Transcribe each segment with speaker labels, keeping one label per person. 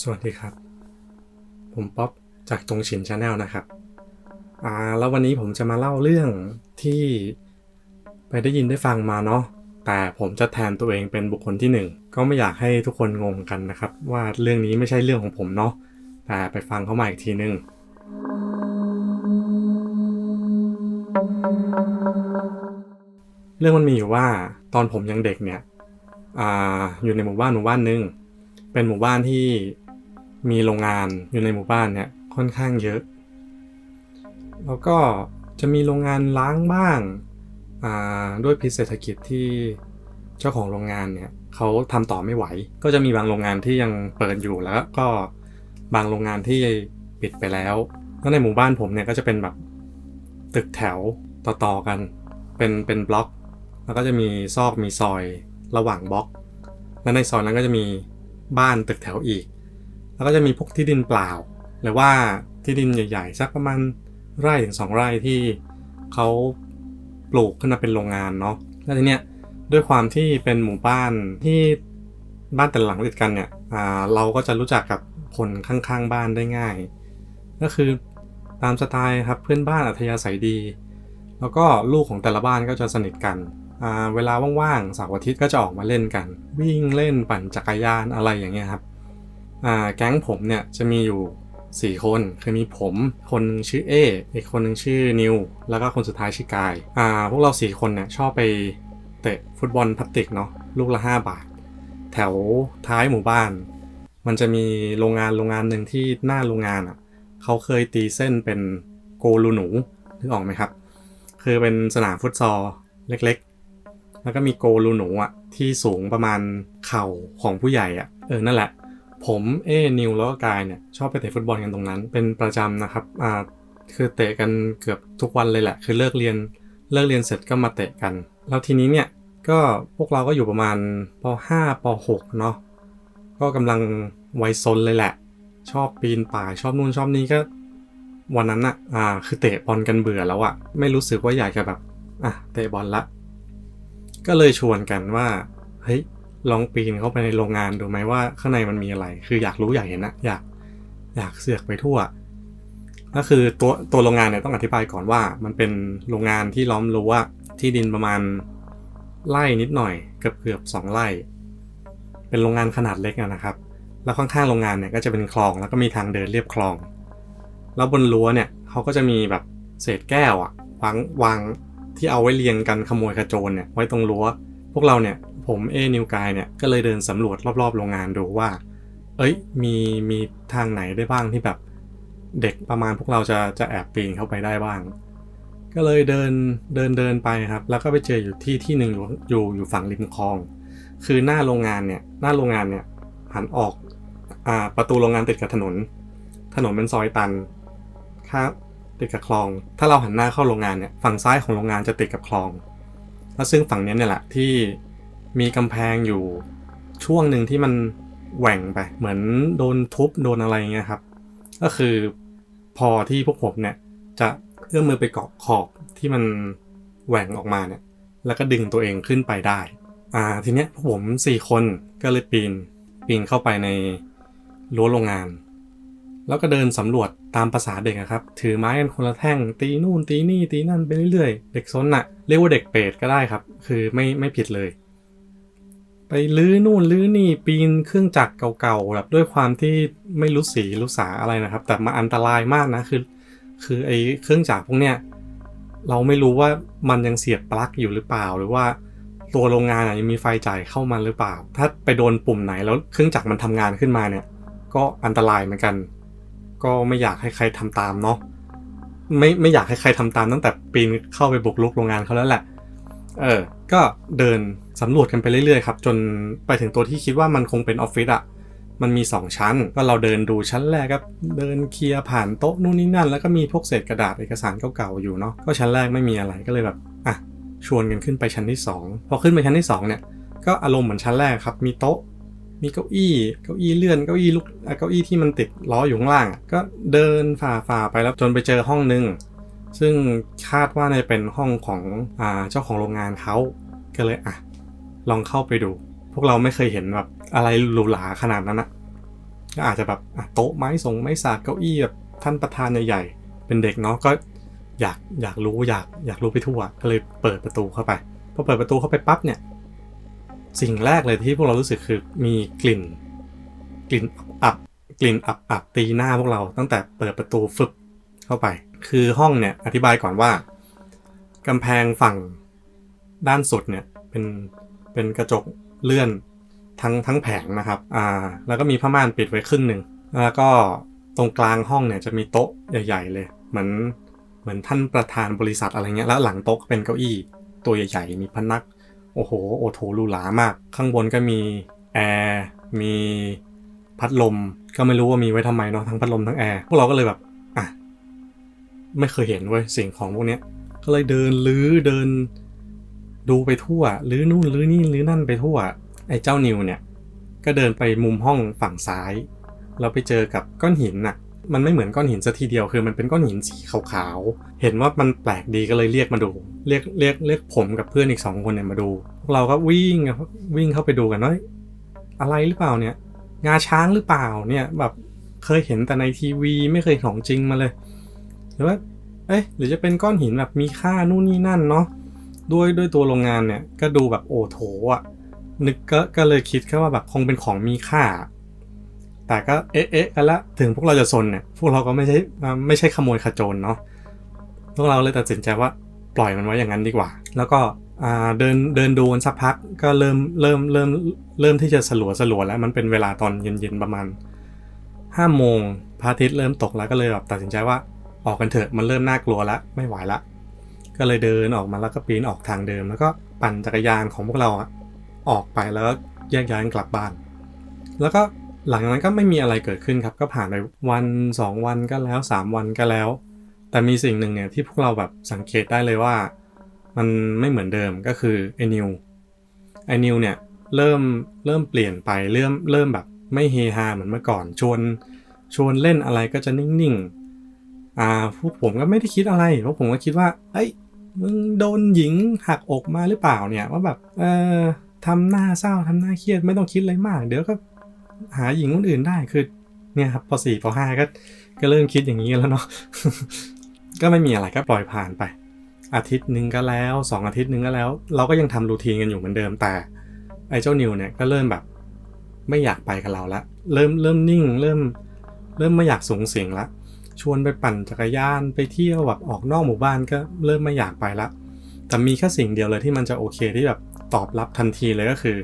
Speaker 1: สวัสดีครับ ผมป๊อปจากตรงฉินชาแนลนะครับ อ่า แล้ววันนี้ผมจะมาเล่าเรื่องที่ไปได้ยินได้ฟังมาเนาะ แต่ผมจะแทนตัวเองเป็นบุคคลที่หนึ่ง ก็ไม่อยากให้ทุกคนงงกันนะครับ ว่าเรื่องนี้ไม่ใช่เรื่องของผมเนาะ แต่ไปฟังเขามาอีกทีนึง เรื่องมันมีอยู่ว่าตอนผมยังเด็กเนี่ย อ่า อยู่ในหมู่บ้านหมู่บ้านหนึ่ง เป็นหมู่บ้านที่มีโรงงานอยู่ในหมู่บ้านเนี่ยค่อนข้างเยอะ แล้วก็จะมีโรงงานล้างบ้างอ่าด้วยพิษเศรษฐกิจที่เจ้าของโรงงานเนี่ยเขาทำต่อไม่ไหว ก็จะมีบางโรงงานที่ยังเปิดอยู่แล้วก็บางโรงงานที่ปิดไปแล้วแล้วในหมู่บ้านผมเนี่ยก็จะเป็นแบบตึกแถวต่อๆกัน เป็นเป็นบล็อก แล้วก็จะมีซอกมีซอยระหว่างบล็อก และในซอยนั้นก็จะมี บ้านตึกแถวอีก แล้วก็จะมีพวกที่ดินเปล่า หรือว่าที่ดินใหญ่ๆสักประมาณไร่ถึงสองไร่ที่เขาปลูกขึ้นมาเป็นโรงงานเนาะแล้วทีเนี้ยด้วยความที่เป็นหมู่บ้านที่บ้านแต่หลังติดกันเนี่ยอ่าเราก็จะรู้จักกับคนข้างๆบ้านได้ง่าย ก็คือตามสไตล์ครับเพื่อนบ้านอัธยาศัยดี แล้วก็ลูกของแต่ละบ้านก็จะสนิทกัน เวลาว่างๆเสาร์อาทิตย์ก็จะออกมาเล่นกัน วิ่งเล่นปั่นจักรยานอะไรอย่างเงี้ยครับแก๊งผมเนี่ยจะมีอยู่ 4 คนคือมีผม คนนึงชื่อเออีกคนหนึ่งชื่อนิวแล้วก็คนสุดท้ายชื่อกายพวกเรา 4 คนเนี่ยชอบไปเตะฟุตบอลพลาสติกเนาะลูกละ 5 บาท แถวท้ายหมู่บ้าน มันจะมีโรงงานโรงงานหนึ่งที่หน้าโรงงานอะเขาเคยตีเส้นเป็นโกลูหนูนึกออกไหมครับ คือเป็นสนามฟุตซอลเล็กๆ แล้วก็มีโกลูหนูอะที่สูงประมาณเข่าของผู้ใหญ่อะเออนั่นแหละ ผมเอนิวแล้วก็กายเนี่ยชอบไปเตะฟุตบอลกันตรงนั้น เป็นประจำนะครับอ่าคือเตะกันเกือบทุกวันเลยแหละ คือเลิกเรียนเลิกเรียนเสร็จก็มาเตะกัน แล้วทีนี้เนี่ยก็พวกเราก็อยู่ประมาณป .5 ป .6 เนาะก็กำลังวัยซนเลยแหละ ชอบปีนป่ายชอบนู่นชอบนี่ก็วันนั้นอะอ่า คือเตะบอลกันเบื่อแล้วอะไม่รู้สึกว่าอยากจะแบบ อะ เตะบอลละ ก็เลยชวนกันว่า เฮ้ย ลองปีนเข้าไปในโรงงานดูไหมว่าข้างในมันมีอะไร คืออยากรู้อยากเห็นอะอยากอยากเสือกไปทั่ว ก็คือตัวตัวโรงงานเนี่ยต้องอธิบายก่อนว่า มันเป็นโรงงานที่ล้อมรั้วที่ดินประมาณไร่นิดหน่อยเกือบเกือบสองไร่ เป็นโรงงานขนาดเล็กนะครับ แล้วข้างๆโรงงานเนี่ยก็จะเป็นคลองแล้วก็มีทางเดินเรียบคลอง แล้วบนรั้วเนี่ยเขาก็จะมีแบบเศษแก้วอะวางวาง ที่เอาไว้เรียงกันขโมยขโจรเนี่ยไว้ตรงรั้ว พวกเราเนี่ยผมเอนิวกายเนี่ยก็เลยเดินสำรวจรอบๆ โรงงานดูว่า เอ้ยมีมีทางไหนได้บ้างที่แบบเด็กประมาณพวกเราจะจะแอบปีนเข้าไปได้บ้าง ก็เลยเดินเดินเดินไปครับ แล้วก็ไปเจออยู่ที่ที่หนึ่งอยู่อยู่อยู่ฝั่งริมคลอง คือหน้าโรงงานเนี่ยหน้าโรงงานเนี่ยหันออกอ่าประตูโรงงานติดกับถนน ถนนเป็นซอยตันครับ ติดกับคลอง ถ้าเราหันหน้าเข้าโรงงานเนี่ยฝั่งซ้ายของโรงงานจะติดกับคลอง แล้วซึ่งฝั่งนี้เนี่ยแหละที่มีกำแพงอยู่ช่วงหนึ่งที่มันแหว่งไป เหมือนโดนทุบโดนอะไรเงี้ยครับ ก็คือพอที่พวกผมเนี่ยจะเอื้อมมือไปเกาะขอบที่มันแหว่งออกมาเนี่ย แล้วก็ดึงตัวเองขึ้นไปได้ อ่าทีเนี้ยพวกผมสี่คนก็เลยปีนปีนเข้าไปในรั้วโรงงาน แล้วก็เดินสำรวจตามภาษาเด็กครับ ถือไม้กันคนละแท่ง ตีนู่นตีนี่ตีนั่นไปเรื่อยๆ เด็กซนน่ะเรียกว่าเด็กเปรตก็ได้ครับ คือไม่ไม่ผิดเลย ไปลื้อนู่นลื้อนี่ปีนเครื่องจักรเก่าๆแบบด้วยความที่ไม่รู้สีรู้สาอะไรนะครับ แต่มาอันตรายมากนะคือ คือไอ้เครื่องจักรพวกเนี้ยเราไม่รู้ว่ามันยังเสียบปลั๊กอยู่หรือเปล่า หรือว่าตัวโรงงานอะยังมีไฟจ่ายเข้ามาหรือเปล่า ถ้าไปโดนปุ่มไหนแล้วเครื่องจักรมันทำงานขึ้นมาเนี่ย ก็อันตรายเหมือนกัน ก็ไม่อยากให้ใครทำตามเนาะไม่ไม่อยากให้ใครทำตามตั้งแต่ปีนเข้าไปบุกรุกโรงงานเขาแล้วแหละ เออ ก็เดินสำรวจกันไปเรื่อยๆครับ จนไปถึงตัวที่คิดว่ามันคงเป็นออฟฟิศอะมันมี 2 ชั้น ก็เราเดินดูชั้นแรกก็เดินเคลียร์ผ่านโต๊ะนู่นนี่นั่น แล้วก็มีพวกเศษกระดาษเอกสารเก่าๆอยู่เนาะ ก็ชั้นแรกไม่มีอะไรก็เลยแบบ อะ ชวนกันขึ้นไปชั้นที่ 2 พอขึ้นไปชั้นที่2เนี่ย ก็อารมณ์เหมือนชั้นแรกครับ มีโต๊ะ มีเก้าอี้ เก้าอี้เลื่อน เก้าอี้ลูกเก้าอี้ที่มันติดล้ออยู่ข้างล่าง ก็เดินฝ่าฝ่าไปแล้วจนไปเจอห้องนึง ซึ่งคาดว่าในเป็นห้องของอ่าเจ้าของโรงงานเขาก็เลยอะลองเข้าไปดู พวกเราไม่เคยเห็นแบบอะไรหรูหราขนาดนั้นอะก็อาจจะแบบโต๊ะไม้สงไม้สากเก้าอี้แบบท่านประธานใหญ่ๆ เป็นเด็กเนาะก็อยากอยากรู้อยากอยากรู้ไปทั่ว ก็เลยเปิดประตูเข้าไป พอเปิดประตูเข้าไปปั๊บเนี่ย สิ่งแรกเลยที่พวกเรารู้สึกคือมีกลิ่น กลิ่นอับกลิ่นอับอับตีหน้าพวกเราตั้งแต่เปิดประตูฟึบเข้าไป คือห้องเนี่ยอธิบายก่อนว่ากำแพงฝั่งด้านสุดเนี่ยเป็นเป็นกระจกเลื่อนทั้งทั้งแผงนะครับ อ่า แล้วก็มีผ้าม่านปิดไว้ครึ่งหนึ่ง แล้วก็ตรงกลางห้องเนี่ยจะมีโต๊ะใหญ่ ๆ เลย เหมือนเหมือนท่านประธานบริษัทอะไรเงี้ย แล้วหลังโต๊ะเป็นเก้าอี้ตัวใหญ่ ๆ มีพนัก โอ้โหโอโถหรูหรามาก ข้างบนก็มีแอร์มีพัดลม ก็ไม่รู้ว่ามีไว้ทำไมเนาะทั้งพัดลมทั้งแอร์พวกเราก็เลยแบบอะไม่เคยเห็นเว้ยสิ่งของพวกเนี้ยก็เลยเดินลื้อเดินดูไปทั่วลื้อนู่นลื้อนี่ลื้อนั่นไปทั่ว ไอ้เจ้านิวเนี่ย ก็เดินไปมุมห้องฝั่งซ้าย เราไปเจอกับก้อนหินน่ะ มันไม่เหมือนก้อนหินซะทีเดียวคือมันเป็นก้อนหินสีขาวๆ เห็นว่ามันแปลกดีก็เลยเรียกมาดู เรียกเรียกเรียกผมกับเพื่อนอีกสองคนเนี่ยมาดู เราก็วิ่งวิ่งเข้าไปดูกันว่าเฮ้ยอะไรหรือเปล่าเนี่ย งาช้างหรือเปล่าเนี่ยแบบเคยเห็นแต่ในทีวีไม่เคยของจริงมาเลย หรือว่า เอ๊ะหรือจะเป็นก้อนหินแบบมีค่านู่นนี่นั่นเนาะด้วยด้วยตัวโรงงานเนี่ยก็ดูแบบโอโถอะนึกก็ก็เลยคิดแค่ว่าแบบคงเป็นของมีค่า แต่ก็เอ๊ะเอ๊ะกันละถึงพวกเราจะซนเนี่ยพวกเราก็ไม่ใช่ไม่ใช่ขโมยขโจรเนาะพวกเราเลยตัดสินใจว่าปล่อยมันไว้อย่างนั้นดีกว่า แล้วก็เดินเดินดูกันสักพักก็เริ่มเริ่มเริ่มเริ่มที่จะสลัวสลัวแล้วมันเป็นเวลาตอนเย็นๆประมาณห้าโมงพระอาทิตย์เริ่มตกแล้วก็เลยแบบตัดสินใจว่าออกกันเถอะมันเริ่มน่ากลัวแล้วไม่ไหวละก็เลยเดินออกมาแล้วก็ปีนออกทางเดิม แล้วก็ปั่นจักรยานของพวกเราอะออกไปแล้วแยกย้ายกลับบ้าน แล้วก็ หลังจากนั้นก็ไม่มีอะไรเกิดขึ้นครับ ก็ผ่านไปวัน 2 วันก็แล้ว 3 วันก็แล้ว แต่มีสิ่งหนึ่งเนี่ยที่พวกเราแบบสังเกตได้เลยว่า มันไม่เหมือนเดิมก็คือไอ้นิวไอ้นิวเนี่ยเริ่มเริ่มเปลี่ยนไปเริ่มเริ่มแบบไม่เฮฮาเหมือนเมื่อก่อนชวนชวนเล่นอะไรก็จะนิ่งๆอ่าพวกผมก็ไม่ได้คิดอะไรเพราะผมก็คิดว่าเอ้ยมึงโดนหญิงหักอกมาหรือเปล่าเนี่ยว่าแบบเออทำหน้าเศร้าทำหน้าเครียดไม่ต้องคิดอะไรมาก เดี๋ยวก็ หาหญิงคนอื่นได้คือเนี่ยครับพอสี่พอห้าก็ก็เริ่มคิดอย่างนี้แล้วเนาะก็ไม่มีอะไรก็ปล่อยผ่านไป อาทิตย์หนึ่งก็แล้วสองอาทิตย์หนึ่งก็แล้ว เราก็ยังทำรูทีนกันอยู่เหมือนเดิมแต่ไอ้เจ้านิวเนี่ยก็เริ่มแบบ ไม่อยากไปกับเราละเริ่มเริ่มนิ่ง เริ่ม เริ่มไม่อยากสูงเสียงละชวนไปปั่นจักรยานไปเที่ยวแบบออกนอกหมู่บ้านก็เริ่มไม่อยากไปละแต่มีแค่สิ่งเดียวเลยที่มันจะโอเคที่แบบตอบรับทันทีเลยก็คือ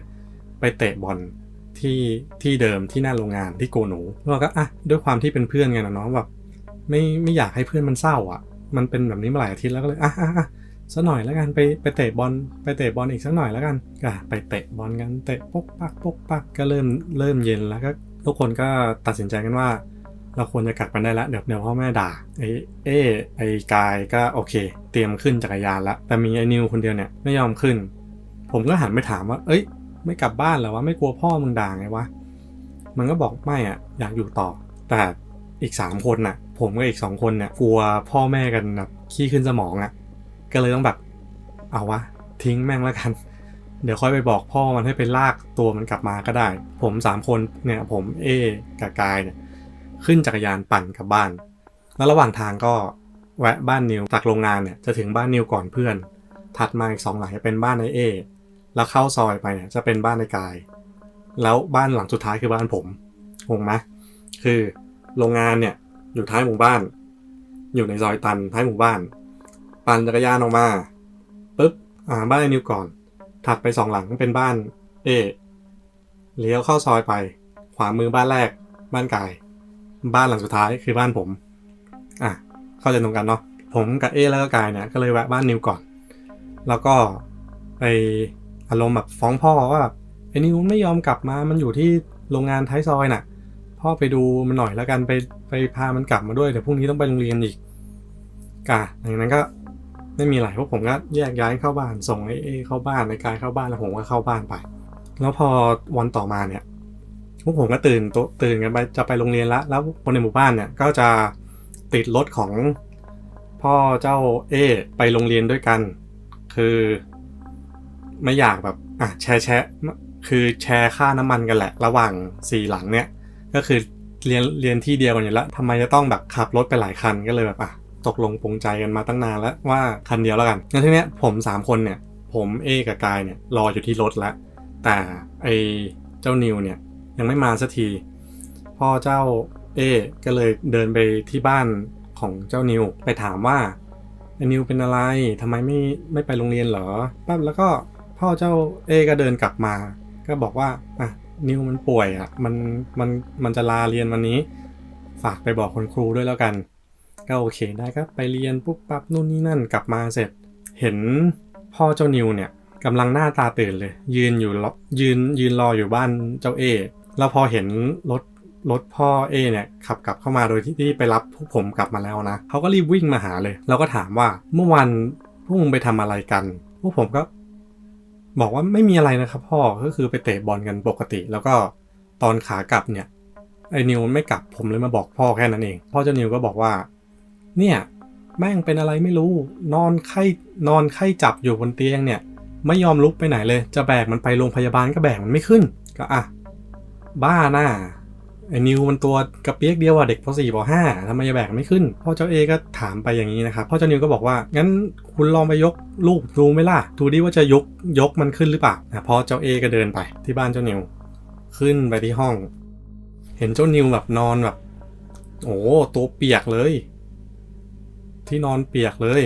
Speaker 1: ไปเตะบอล ที่ที่เดิมที่หน้าโรงงานที่โกหนูเราก็อะด้วยความที่เป็นเพื่อนกันะเนาะแบบไม่ไม่อยากให้เพื่อนมันเศร้าอะ มันเป็นแบบนี้มาหลายอาทิตย์แล้วก็เลยอะอะอะสักหน่อยแล้วกันไปไปเตะบอลไปเตะบอลอีกสักหน่อยแล้วกันก็ไปเตะบอลกันเตะปกปักปกปักก็เริ่มเริ่มเย็นแล้วก็ทุกคนก็ตัดสินใจกันว่า เราควรจะกลับกันได้แล้วเดี๋ยวเดี๋ยวพ่อแม่ด่าไอ้เอ้ไอ้กายก็โอเค เตรียมขึ้นจักรยานล้วแต่มีไอ้นิวคนเดียวเนี่ยไม่ยอมขึ้น ผมก็หันไปถามว่า เอ้ย ไม่กลับบ้านหรอวะไม่กลัวพ่อมึงด่าไงวะมันก็บอกไม่อะอยากอยู่ต่อ แต่อีกสามคนน่ะ ผมกับอีกสองคนเนี่ยกลัวพ่อแม่กันแบบขี้ขึ้นสมองอะ ก็เลยต้องแบบ เอาวะ ทิ้งแม่งแล้วกัน เดี๋ยวค่อยไปบอกพ่อมันให้ไปลากตัวมันกลับมาก็ได้ ผมสามคนเนี่ย ผมเอกับกายเนี่ยขึ้นจักรยานปั่นกลับบ้าน แล้วระหว่างทางก็แวะบ้านนิวจากโรงงานเนี่ยจะถึงบ้านนิวก่อนเพื่อน ถัดมาอีกสองหลังจะเป็นบ้านในเอ แล้วเข้าซอยไปเนี่ยจะเป็นบ้านในกาย แล้วบ้านหลังสุดท้ายคือบ้านผมงงไหมคือโรงงานเนี่ยอยู่ท้ายหมู่บ้าน อยู่ในซอยตันท้ายหมู่บ้าน ปั่นจักรยานออกมาปุ๊บอ่าบ้านนนิวก่อน ถัดไปสองหลังเป็นบ้าน เอเลี้ยวเข้าซอยไป ขวามือบ้านแรก บ้านกาย บ้านหลังสุดท้ายคือบ้านผม อะเข้าใจตรงกันเนาะผมกับเอแล้วก็กายเนี่ยก็เลยแวะบ้านนิวก่อน แล้วก็ไป อารมณ์แบบฟ้องพ่อว่าแบบไอ้นิวไม่ยอมกลับมา มันอยู่ที่โรงงานท้ายซอยน่ะ พ่อไปดูมันหน่อยแล้วกันไปไปพามันกลับมาด้วยเดี๋ยวพรุ่งนี้ต้องไปโรงเรียนอีกกะอย่างนั้นก็ไม่มีอะไรพวกผมก็แยกย้ายเข้าบ้านส่งไอ้เอเข้าบ้านไอ้กายเข้าบ้านแล้วผมก็เข้าบ้านไป แล้วพอวันต่อมาเนี่ยพวกผมก็ตื่นตตื่นกันไปจะไปโรงเรียนละแล้วคนในหมู่บ้านเนี่ยก็จะติดรถของพ่อเจ้าเอไปโรงเรียนด้วยกัน คือ ไม่อยากแบบอะแชร์แชร์คือแชร์ค่าน้ำมันกันแหละ ระหว่างสี่หลังเนี่ย ก็คือเรียนเรียนที่เดียวกันอยู่แล้วทำไมจะต้องแบบขับรถไปหลายคันก็เลยแบบอะตกลงปรงใจกันมาตั้งนานแล้วว่าคันเดียวแล้วกันงั้นทีเนี้ยผมสามคนเนี่ย ผมเอกับกายเนี่ยรออยู่ที่รถแล้ว แต่ไอเจ้านิวเนี่ยยังไม่มาสักที พ่อเจ้าเอก็เลยเดินไปที่บ้านของเจ้านิวไปถามว่าไอนิวเป็นอะไรทำไมไม่ไม่ไปโรงเรียนเหรอปั๊บแล้วก็ พ่อเจ้าเอก็เดินกลับมา ก็บอกว่าอะนิวมันป่วยอะมันมันมันจะลาเรียนวันนี้ ฝากไปบอกคุณครูด้วยแล้วกัน ก็โอเคได้ก็ไปเรียนปุ๊บปั๊บนู่นนี่นั่นกลับมาเสร็จ เห็นพ่อเจ้านิวเนี่ยกำลังหน้าตาตื่นเลย ยืนอยู่รอยืนยืนรออยู่บ้านเจ้าเอแล้วพอเห็นรถรถพ่อเอเนี่ยขับกลับเข้ามาโดยที่ที่ไปรับพวกผมกลับมาแล้วนะเขาก็รีบวิ่งมาหาเลย แล้วก็ถามว่าเมื่อวันพวกมึงไปทำอะไรกัน พวกผมก็ บอกว่าไม่มีอะไรนะครับพ่อก็คือไปเตะบอลกันปกติ แล้วก็ตอนขากลับเนี่ยไอ้นิวไม่กลับผมเลยมาบอกพ่อแค่นั้นเอง พ่อเจ้านิวก็บอกว่า เนี่ยแม่งเป็นอะไรไม่รู้ นอนไข้นอนไข้จับอยู่บนเตียงเนี่ย ไม่ยอมลุกไปไหนเลย จะแบกมันไปโรงพยาบาลก็แบกมันไม่ขึ้น ก็อะ บ้าหน้า ไอ้นิวมันตัวกระเปียกเดียวอะเด็กป .4 ป .5 ทำไมจะแบกไม่ขึ้น พ่อเจ้าเอก็ถามไปอย่างนี้นะครับ พ่อเจ้านิวก็บอกว่า งั้นคุณลองไปยกลูกดูไหมล่ะ ดูดิว่าจะยกยกมันขึ้นหรือเปล่านะพ่อเจ้าเอก็เดินไปที่บ้านเจ้านิว ขึ้นไปที่ห้อง เห็นเจ้านิวแบบนอนแบบ โอ้ตัวเปียกเลย ที่นอนเปียกเลย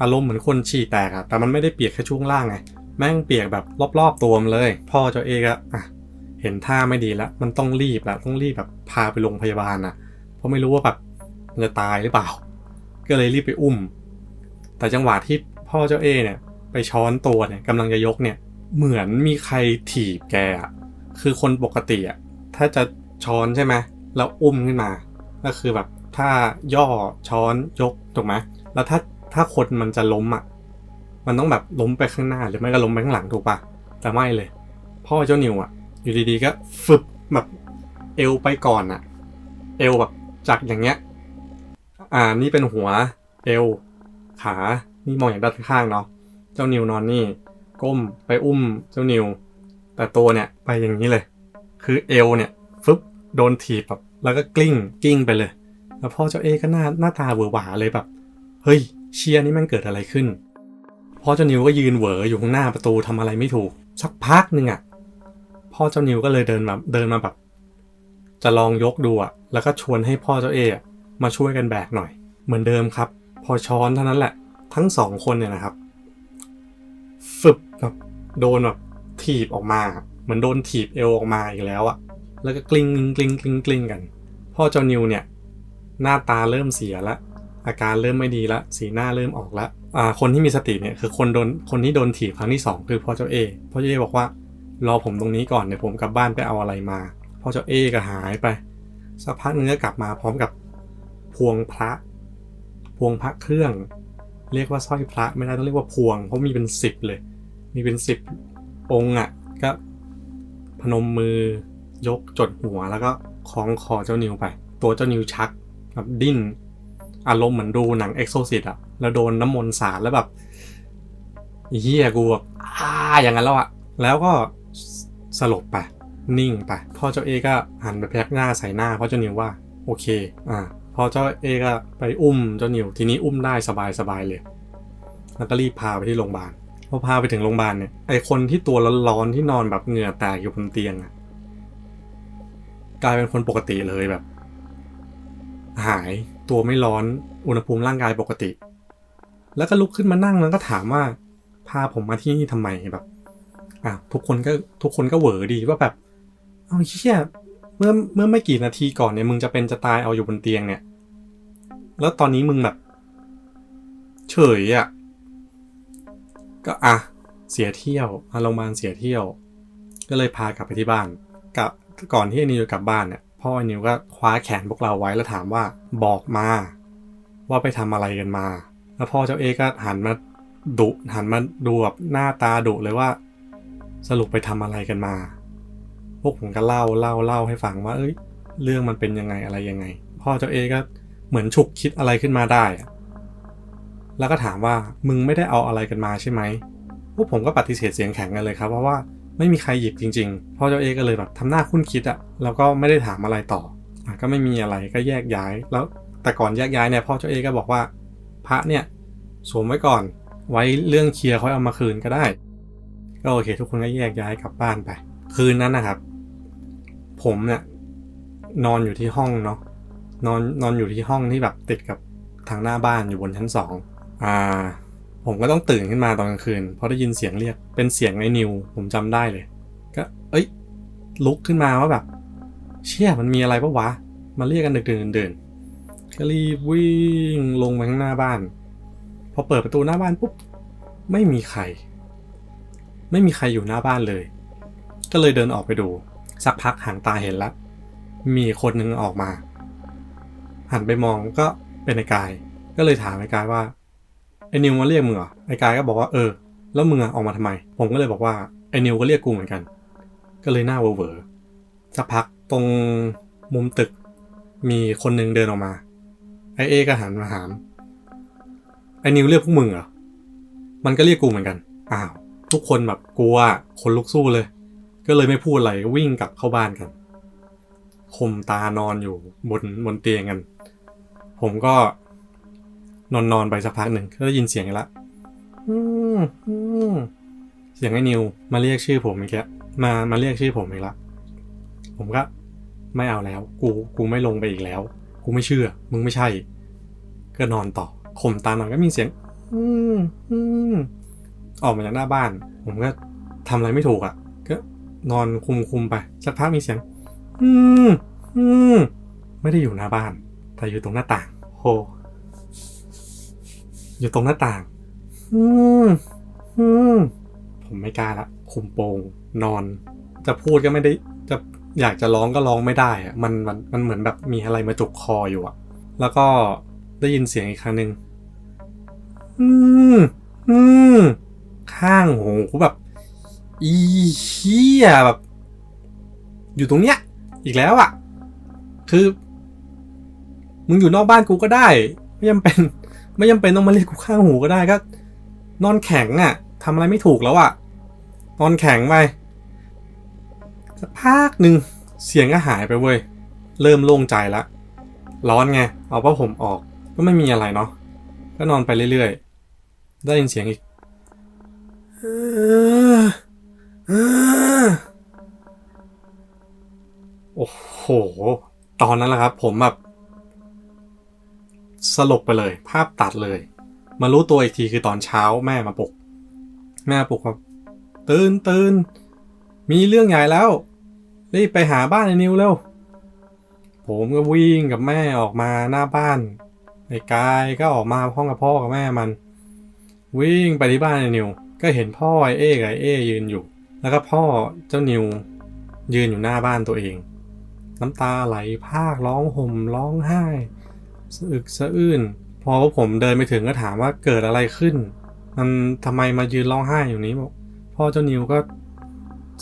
Speaker 1: อารมณ์เหมือนคนฉี่แตกอะแต่มันไม่ได้เปียกแค่ช่วงล่างไง แม่งเปียกแบบรอบๆตัวมันเลย พ่อเจ้าเอกอะอะ ห็นท่าไม่ดีแล้ว มันต้องรีบแล้วต้องรีบแบบพาไปโรงพยาบาลนะเพราะไม่รู้ว่าแบบมันจะตายหรือเปล่า ก็เลยรีบไปอุ้ม แต่จังหวะที่พ่อเจ้าเอเนี่ย ไปช้อนตัวเนี่ยกำลังจะยกเนี่ย เหมือนมีใครถีบแกอะคือคนปกติอะถ้าจะช้อนใช่ไหมแล้วอุ้มขึ้นมา ก็คือแบบถ้าย่อช้อนยกถูกไหมแล้วถ้าถ้าคนมันจะล้มอะมันต้องแบบล้มไปข้างหน้าหรือไม่ก็ล้มไปข้างหลังถูกปะแต่ไม่เลย พ่อเจ้านิวอะ อยู่ดีๆก็ฟึบแบบเอวไปก่อนอะเอวแบบจากอย่างเงี้ย อ่านี่เป็นหัว เอว ขา นี่มองอย่างด้านข้างเนาะเจ้านิวนอนนี่ ก้มไปอุ้มเจ้านิว แต่ตัวเนี่ยไปอย่างนี้เลย คือเอวเนี่ยฟึบโดนถีบแบบแล้วก็กลิ้งกิ้งไปเลย แล้วพ่อเจ้าเอก็หน้าหน้าตาเวอหวาเลยแบบ เฮ้ย เชียร์นี่มันเกิดอะไรขึ้นพ่อเจ้านิวก็ยืนเหวออยู่ข้างหน้าประตูทำอะไรไม่ถูก สักพักหนึ่งอะ พ่อเจ้านิวก็เลยเดินมาเดินมาแบบ จะลองยกดูอะแล้วก็ชวนให้พ่อเจ้าเอะมาช่วยกันแบกหน่อย เหมือนเดิมครับ พอช้อนเท่านั้นแหละ ทั้งสองคนเนี่ยนะครับฟึบแบบโดนแบบถีบออกมาเหมือนโดนถีบเอวออกมาอีกแล้วอะแล้วก็กลิ้งกลิ้งกลิ้งกลิ้งกัน พ่อเจ้านิวเนี่ย หน้าตาเริ่มเสียละอาการเริ่มไม่ดีละสีหน้าเริ่มออกละอ่าคนที่มีสติเนี่ยคือคนโดนคนที่โดนถีบครั้งที่สองคือพ่อเจ้าเอพ่อเจ้าเอบอกว่า รอผมตรงนี้ก่อนเดี๋ยวผมกลับบ้านไปเอาอะไรมาพ่อเจ้าเอก็หายไปสักพักนึงก็กลับมาพร้อมกับพวงพระ พวงพระเครื่อง เรียกว่าสร้อยพระไม่ได้ต้องเรียกว่าพวง เพราะมีเป็นสิบเลย มีเป็นสิบองค์อะก็พนมมือยกจดหัวแล้วก็คล้องคอเจ้านิวไป ตัวเจ้านิวชักแบบดิ้นอารมณ์เหมือนดูหนังเอ็กโซซิตอะแล้วโดนน้ำมนต์สาดแล้วแบบเฮียกูแบบอ้าอย่างนั้นแล้วอะแล้วก็ สลบไป นิ่งไป พ่อเจ้าเอก็หันไปแพกหน้าใส่หน้าพ่อเจ้านิวว่า โอเค อ่าพอเจ้าเอก็ไปอุ้มเจ้านิว ทีนี้อุ้มได้สบายสบายเลย แล้วก็รีบพาไปที่โรงพยาบาล พอพาไปถึงโรงพยาบาลเนี่ย ไอคนที่ตัวร้อนๆที่นอนแบบเหงื่อแตกอยู่บนเตียงอะกลายเป็นคนปกติเลยแบบ หาย ตัวไม่ร้อน อุณหภูมิร่างกายปกติ แล้วก็ลุกขึ้นมานั่งแล้วก็ถามว่าพาผมมาที่นี่ทำไมแบบ อะทุกคนก็ทุกคนก็เหวอดีว่าแบบเอาเชี่ยเมื่อเมื่อไม่กี่นาทีก่อนเนี่ยมึงจะเป็นจะตายเอาอยู่บนเตียงเนี่ย แล้วตอนนี้มึงแบบ เฉยอะ่ะ ก็อะเสียเที่ยวอาโรงพยาบาลเสียเที่ยว ก็เลยพากลับไปที่บ้านกับก่อนที่ไอ้นิวจะกลับบ้านเนี่ยพ่อไอ้นิวก็คว้าแขนพวกเราไว้แล้วถามว่าบอกมา ว่าไปทำอะไรกันมา แล้วพ่อเจ้าเอก็หันมาดุหันมาดูแบบหน้าตาดุเลยว่า สรุปไปทำอะไรกันมา พวกผมก็เล่าเล่าเล่าให้ฟังว่า เอ้ย เรื่องมันเป็นยังไงอะไรยังไง พ่อเจ้าเอก็เหมือนฉุกคิดอะไรขึ้นมาได้ แล้วก็ถามว่ามึงไม่ได้เอาอะไรกันมาใช่ไหมพวกผมก็ปฏิเสธเสียงแข็งกันเลยครับเพราะว่าไม่มีใครหยิบจริงๆ พ่อเจ้าเอก็เลยแบบทำหน้าคุ้นคิดอะแล้วก็ไม่ได้ถามอะไรต่ออก็ไม่มีอะไรก็แยกย้าย แล้วแต่ก่อนแยกย้ายเนี่ยพ่อเจ้าเอก็บอกว่า พระเนี่ยสวมไว้ก่อน ไว้เรื่องเคลียร์ค่อยเอามาคืนก็ได้ ก็โอเค ทุกคนก็แยกย้ายกลับบ้านไป คืนนั้นนะครับ ผมเนี่ยนอนอยู่ที่ห้องเนาะนอนนอนอยู่ที่ห้องที่แบบติดกับทางหน้าบ้านอยู่บนชั้นสองอ่า ผมก็ต้องตื่นขึ้นมาตอนกลางคืนเพราะได้ยินเสียงเรียกเป็นเสียงไอ้นิว ผมจำได้เลย ก็ เอ้ย ลุกขึ้นมาว่าแบบ เชี่ยมันมีอะไรปะวะมาเรียกกันดึกดื่นดื่นก็รีบวิ่งลงไปข้างหน้าบ้าน พอเปิดประตูหน้าบ้านปุ๊บไม่มีใคร ไม่มีใครอยู่หน้าบ้านเลย ก็เลยเดินออกไปดู สักพักหางตาเห็นแล้วมีคนหนึ่งออกมา หันไปมองก็เป็นไอ้กาย ก็เลยถามไอ้กายว่าไอ้นิวมาเรียกมึงเหรอไอ้กายก็บอกว่าเออ แล้วมึงอออกมาทำไม ผมก็เลยบอกว่าไอ้นิวก็เรียกกูเหมือนกัน ก็เลยหน้าเวอร์สักพักตรงมุมตึก มีคนหนึ่งเดินออกมา ไอเอก็หันมาถามไอ้นิวเรียกพวกมึงเหรอ มันก็เรียกกูเหมือนกัน อ้าว ทุกคนแบบกลัวคนลุกสู้เลย ก็เลยไม่พูดอะไรวิ่งกลับเข้าบ้านกันคมตานอนอยู่บนบนเตียงกัน ผมก็นอนนอนไปสักพักหนึ่งก็ได้ยินเสียงละเสียงไอ้นิวมาเรียกชื่อผมอีกแล้วมามาเรียกชื่อผมอีกละผมก็ไม่เอาแล้ว กูกูไม่ลงไปอีกแล้ว กูไม่เชื่อ มึงไม่ใช่ ก็นอนต่อข่มตานอยก็มีเสียง อืมอืม ออกมาจากหน้าบ้าน ผมก็ทำอะไรไม่ถูกอะ่ะ ก็นอนคุมคุมๆไปสักพักมีเสียง อืมอืมไม่ได้อยู่หน้าบ้าน แต่อยู่ตรงหน้าต่างโหอยู่ตรงหน้าต่าง อืมอืมผมไม่กล้าละคุมโปงนอน จะพูดก็ไม่ได้จะอยากจะร้องก็ร้องไม่ได้อะมันมันมันเหมือนแบบมีอะไรมาจุกคออยู่อะแล้วก็ได้ยินเสียงอีกครั้งหนึ่งอืมอืม ข้างหูแบบอีเหี้ยแบบ อยู่ตรงเนี้ย อีกแล้วอะคือ มึงอยู่นอกบ้านกูก็ได้ ไม่จำเป็น ไม่จำเป็นต้องมาเรียกกูข้างหูก็ได้ก็ นอนแข็งอะทำอะไรไม่ถูกแล้วอะนอนแข็งไปสักพักหนึ่งเสียงก็หายไปเว้ย เริ่มโล่งใจละ ร้อนไง เอาผ้าห่มออก ก็ไม่มีอะไรเนาะ ก็นอนไปเรื่อยๆ ได้ยินเสียงอีก โอ้โห ตอนนั้นแหละครับ ผมแบบสลบไปเลย ภาพตัดเลย มารู้ตัวอีกทีคือตอนเช้าแม่มาปลุก แม่ปลุกแบบตื่นตื่นมีเรื่องใหญ่แล้ว รีบไปหาบ้านไอ้นิวเร็ว ผมก็วิ่งกับแม่ออกมาหน้าบ้านไอ้กายก็ออกมาห้องกับพ่อกับแม่มัน วิ่งไปที่บ้านไอ้นิว ก็เห็นพ่อไอเอ้กับไอเอ้ยืนอยู่ แล้วก็พ่อเจ้านิวยืนอยู่หน้าบ้านตัวเอง น้ำตาไหลพากร้องห่มร้องไห้สะอึกสะอื้นพอผมเดินไปถึงก็ถามว่าเกิดอะไรขึ้น มันทำไมมายืนร้องไห้อยู่นี้บอกพ่อเจ้านิวก็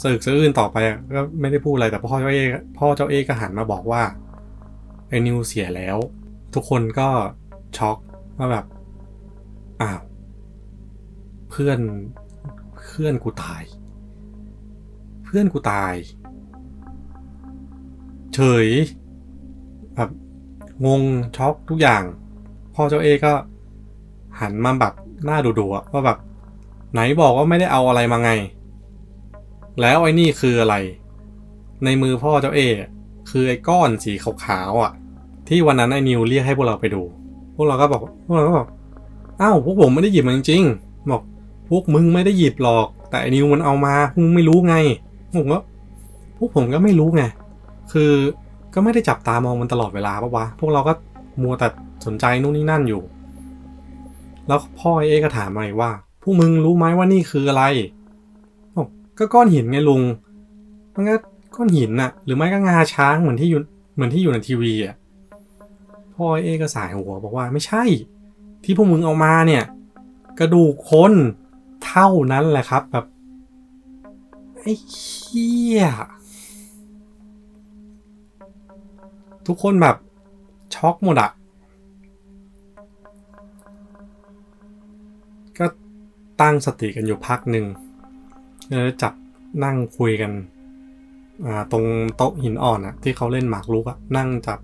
Speaker 1: สะอึกสะอื้นต่อไปก็ไม่ได้พูดอะไรแต่พ่อเจ้าเอพ่อเจ้าเอก็หันมาบอกว่าไอ้นิวเสียแล้ว ทุกคนก็ช็อกว่าแบบอ้าว พื่อนเพื่อนกูตาย เพื่อนกูตาย เฉยแบบงงช็อกทุกอย่าง พ่อเจ้าเอก็หันมาแบบหน้าดุๆว่าแบบไหนบอกว่าไม่ได้เอาอะไรมาไง แล้วไอ้นี่คืออะไร ในมือพ่อเจ้าเอคือไอ้ก้อนสีขาวๆอะ ที่วันนั้นไอ้นิวเรียกให้พวกเราไปดู พวกเราก็บอกพวกเราก็บอกอ้าวพวกผมไม่ได้หยิบมันจริงๆบอก พวกมึงไม่ได้หยิบหรอก แต่อนิวมันเอามาพวกมึงไม่รู้ไงผมก็พวกผมก็ไม่รู้ไง คือก็ไม่ได้จับตามองมันตลอดเวลาปะวะ พวกเราก็มัวแต่สนใจนู่นนี่นั่นอยู่ แล้วพ่อไอเอก็ถามมาอีกว่า พวกมึงรู้ไหมว่านี่คืออะไรบอกก็ก้อนหินไงลุง มันก็ก้อนหินน่ะ หรือไม่ก็งาช้างเหมือนที่อยู่เหมือนที่อยู่ในทีวีอะ พ่อไอเอก็สายหัวบอกว่าไม่ใช่ ที่พวกมึงเอามาเนี่ย กระดูกคน เท่านั้นแหละครับแบบไอ้เหี้ยทุกคนแบบช็อกหมดอะก็ตั้งสติกันอยู่พักหนึ่งแล้วจับนั่งคุยกันตรงโต๊ะหินอ่อนอะที่เขาเล่นหมากรุกอะนั่งจับ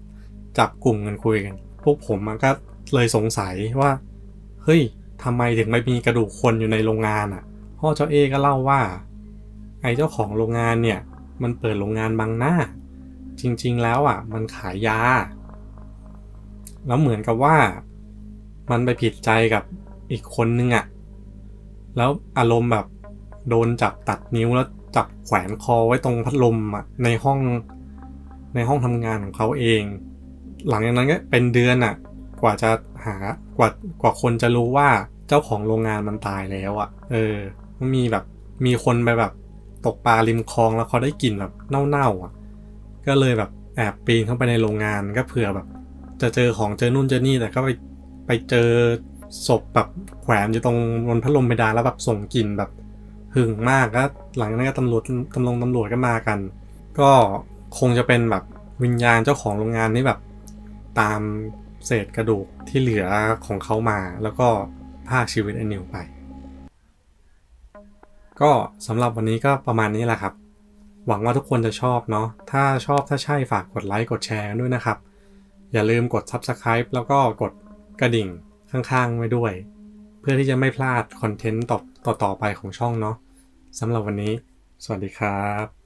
Speaker 1: จับกลุ่มกันคุยกัน พวกผมก็เลยสงสัยว่า เฮ้ย ทำไมถึงไม่มีกระดูกคนอยู่ในโรงงานอะพ่อเจ้าเอก็เล่าว่า ไอ้เจ้าของโรงงานเนี่ย มันเปิดโรงงานบังหน้า จริงๆแล้วอะ มันขายยา แล้วเหมือนกับว่า มันไปผิดใจกับอีกคนนึงอะ แล้วอารมณ์แบบโดนจับตัดนิ้วแล้วจับแขวนคอไว้ตรงพัดลมอะในห้องในห้องทำงานของเขาเอง หลังจากนั้นก็เป็นเดือนอะ กว่าจะ หากว่ากว่าคนจะรู้ว่าเจ้าของโรงงานมันตายแล้วอะ เออ มันมีแบบมีคนไปแบบตกปลาริมคลองแล้วเขาได้กลิ่นแบบเน่าๆอะ ก็เลยแบบแอบปีนเข้าไปในโรงงานก็เผื่อแบบ จะเจอของเจอนู่นเจอนี่แต่ก็ไปไปเจอศพแบบแขวนอยู่ตรงบนพัดลมเพดานแล้วแบบส่งกลิ่นแบบหึงมากก็หลังจากนั้นก็ตำรวจตำรวจตำรวจก็มากัน ก็คงจะเป็นแบบวิญญาณเจ้าของโรงงานนี่แบบ ตาม เศษกระดูกที่เหลือของเขามา แล้วก็พากชีวิตอนิวไป ก็สำหรับวันนี้ก็ประมาณนี้แหละครับ หวังว่าทุกคนจะชอบเนาะถ้าชอบถ้าใช่ฝากกดไลค์กดแชร์ด้วยนะครับ อย่าลืมกด Subscribe แล้วก็กดกระดิ่งข้างๆไว้ด้วย เพื่อที่จะไม่พลาดคอนเทนต์ต่อต่อไปของช่องเนาะสำหรับวันนี้ สวัสดีครับ